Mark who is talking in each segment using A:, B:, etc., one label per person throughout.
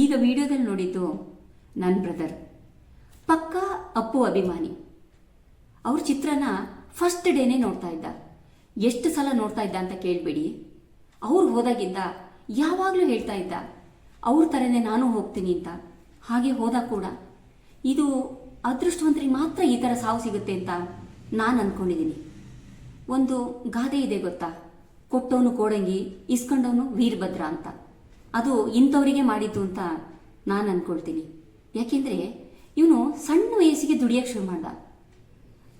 A: ಈಗ ವಿಡಿಯೋದಲ್ಲಿ ನೋಡಿದ್ದು ನನ್ನ ಬ್ರದರ್ ಪಕ್ಕಾ ಅಪ್ಪು ಅಭಿಮಾನಿ. ಅವ್ರ ಚಿತ್ರನ ಫಸ್ಟ್ ಡೇನೇ ನೋಡ್ತಾ ಇದ್ದ. ಎಷ್ಟು ಸಲ ನೋಡ್ತಾ ಇದ್ದ ಅಂತ ಕೇಳಬೇಡಿ. ಅವ್ರು ಹೋದಾಗಿದ್ದ ಯಾವಾಗಲೂ ಹೇಳ್ತಾ ಇದ್ದ, ಅವ್ರ ಥರನೇ ನಾನು ಹೋಗ್ತೀನಿ ಅಂತ. ಹಾಗೆ ಹೋದ ಕೂಡ. ಇದು ಅದೃಷ್ಟವಂತರಿಗೆ ಮಾತ್ರ ಈ ಥರ ಸಾವು ಸಿಗುತ್ತೆ ಅಂತ ನಾನು ಅಂದ್ಕೊಂಡಿದ್ದೀನಿ ಒಂದು ಗಾದೆ ಇದೆ ಗೊತ್ತಾ? ಕೊಟ್ಟವನು ಕೋಡಂಗಿ ಇಸ್ಕೊಂಡವನು ವೀರಭದ್ರ ಅಂತ. ಅದು ಇಂಥವರಿಗೆ ಮಾಡಿದ್ದು ಅಂತ ನಾನು ಅಂದ್ಕೊಳ್ತೀನಿ ಯಾಕೆಂದರೆ ಇವನು ಸಣ್ಣ ವಯಸ್ಸಿಗೆ ದುಡಿಯೋಕೆ ಶುರು ಮಾಡ್ದ.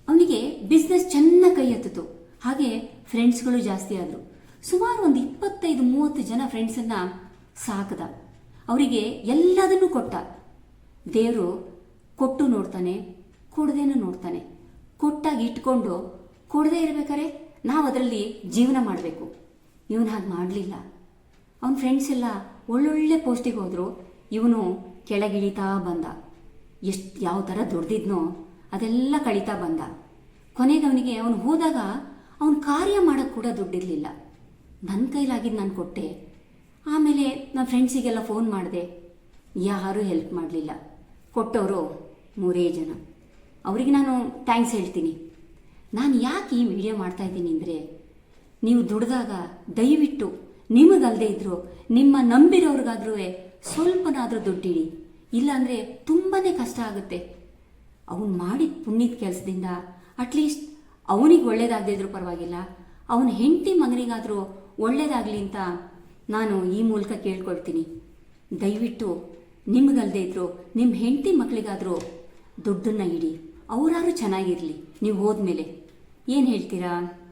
A: ಅವನಿಗೆ ಬಿಸ್ನೆಸ್ ಚೆನ್ನಾಗಿ ಕೈ ಎತ್ತಿತು. ಹಾಗೆ ಫ್ರೆಂಡ್ಸ್ಗಳು ಜಾಸ್ತಿ ಆದರು. ಸುಮಾರು ಒಂದು ಇಪ್ಪತ್ತೈದು, ಮೂವತ್ತು ಜನ ಫ್ರೆಂಡ್ಸನ್ನು ಸಾಕದ. ಅವರಿಗೆ ಎಲ್ಲದನ್ನೂ ಕೊಟ್ಟ. ದೇವರು ಕೊಟ್ಟು ನೋಡ್ತಾನೆ, ಕೊಡದೇನೂ ನೋಡ್ತಾನೆ. ಕೊಟ್ಟಾಗಿ ಇಟ್ಕೊಂಡು ಕೊಡದೇ ಇರಬೇಕಾರೆ ನಾವು ಅದರಲ್ಲಿ ಜೀವನ ಮಾಡಬೇಕು. ಇವನು ಹಾಗೆ ಮಾಡಲಿಲ್ಲ. ಅವನ ಫ್ರೆಂಡ್ಸ್ ಎಲ್ಲ ಒಳ್ಳೊಳ್ಳೆ ಪೋಸ್ಟಿಗೆ ಹೋದರು. ಇವನು ಕೆಳಗಿಳಿತಾ ಬಂದ. ಎಷ್ಟು ಯಾವ ಥರ ದುಡ್ದಿದ್ನೋ ಅದೆಲ್ಲ ಕಳೀತಾ ಬಂದ. ಕೊನೆಗೆ ಅವನಿಗೆ ಅವನು ಹೋದಾಗ ಅವನ ಕಾರ್ಯ ಮಾಡೋಕೆ ಕೂಡ ದುಡ್ಡಿರಲಿಲ್ಲ. ನನ್ನ ಕೈಲಾಗಿದ್ದು ನಾನು ಕೊಟ್ಟೆ. ಆಮೇಲೆ ನನ್ನ ಫ್ರೆಂಡ್ಸಿಗೆಲ್ಲ ಫೋನ್ ಮಾಡಿದೆ. ಯಾರೂ ಹೆಲ್ಪ್ ಮಾಡಲಿಲ್ಲ. ಕೊಟ್ಟವರು ಮೂರೇ ಜನ. ಅವರಿಗೆ ನಾನು ಥ್ಯಾಂಕ್ಸ್ ಹೇಳ್ತೀನಿ. ನಾನು ಯಾಕೆ ಈ ವಿಡಿಯೋ ಮಾಡ್ತಾ ಇದ್ದೀನಿ ಅಂದರೆ, ನೀವು ದುಡ್ದಾಗ ದಯವಿಟ್ಟು ನಿಮಗಲ್ಲದೆ ಇದ್ರು, ನಿಮ್ಮ ನಂಬಿರೋರ್ಗಾದ್ರೂ ಸ್ವಲ್ಪನಾದರೂ ದುಡ್ಡಿಡಿ. ಇಲ್ಲಾಂದರೆ ತುಂಬಾ ಕಷ್ಟ ಆಗುತ್ತೆ. ಅವನು ಮಾಡಿದ ಪುಣ್ಯದ ಕೆಲಸದಿಂದ ಅಟ್ಲೀಸ್ಟ್ ಅವನಿಗೆ ಒಳ್ಳೇದಾಗದೇ ಇದ್ರೂ ಪರವಾಗಿಲ್ಲ. ಅವನ ಹೆಂಡತಿ ಮಗನಿಗಾದರೂ ಒಳ್ಳೇದಾಗಲಿ ಅಂತ ನಾನು ಈ ಮೂಲಕ ಕೇಳ್ಕೊಳ್ತೀನಿ. ದಯವಿಟ್ಟು ನಿಮಗಲ್ಲದೆ ಇದ್ರು ನಿಮ್ಮ ಹೆಂಡತಿ ಮಕ್ಕಳಿಗಾದರೂ ದುಡ್ಡನ್ನು ಇಡಿ. ಅವರಾದ್ರೂ ಚೆನ್ನಾಗಿರಲಿ, ನೀವು ಹೋದ್ಮೇಲೆ. ಏನು ಹೇಳ್ತೀರಾ?